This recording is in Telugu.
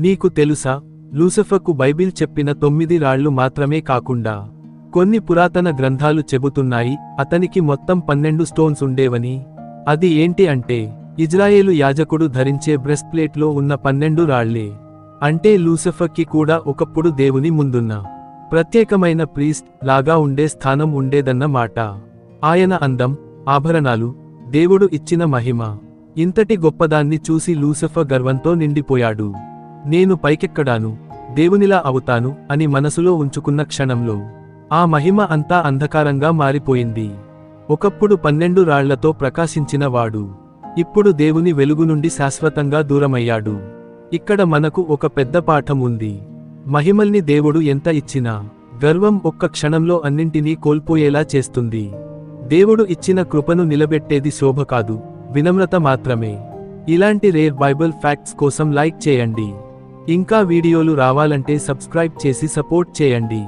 నీకు తెలుసా లూసిఫర్కు బైబిల్ చెప్పిన తొమ్మిది రాళ్ళు మాత్రమే కాకుండా కొన్ని పురాతన గ్రంథాలు చెబుతున్నాయి అతనికి మొత్తం పన్నెండు స్టోన్స్ ఉండేవని. అది ఏంటి అంటే ఇజ్రాయేలు యాజకుడు ధరించే బ్రెస్ప్లేట్లో ఉన్న పన్నెండు రాళ్ళే అంటే లూసిఫర్కి కూడా ఒకప్పుడు దేవుని ముందున్న ప్రత్యేకమైన ప్రీస్ట్ లాగా ఉండే స్థానం ఉండేదన్నమాట ఆయన అందం ఆభరణాలు దేవుడు ఇచ్చిన మహిమ ఇంతటి గొప్పదాన్ని చూసి లూసిఫర్ గర్వంతో నిండిపోయాడు. నేను పైకెక్కడాను దేవునిలా అవుతాను అని మనసులో ఉంచుకున్న క్షణంలో ఆ మహిమ అంతా అంధకారంగా మారిపోయింది. ఒకప్పుడు పన్నెండు రాళ్ళతో ప్రకాశించిన వాడు ఇప్పుడు దేవుని వెలుగు నుండి శాశ్వతంగా దూరమయ్యాడు. ఇక్కడ మనకు ఒక పెద్ద పాఠం ఉంది. మహిమల్ని దేవుడు ఎంత ఇచ్చినా గర్వం ఒక్క క్షణంలో అన్నింటినీ కోల్పోయేలా చేస్తుంది. దేవుడు ఇచ్చిన కృపను నిలబెట్టేది శోభ కాదు వినమ్రత మాత్రమే. ఇలాంటి రేర్ బైబిల్ ఫ్యాక్ట్స్ కోసం లైక్ చేయండి. ఇంకా వీడియోలు రావాలంటే సబ్స్క్రైబ్ చేసి సపోర్ట్ చేయండి.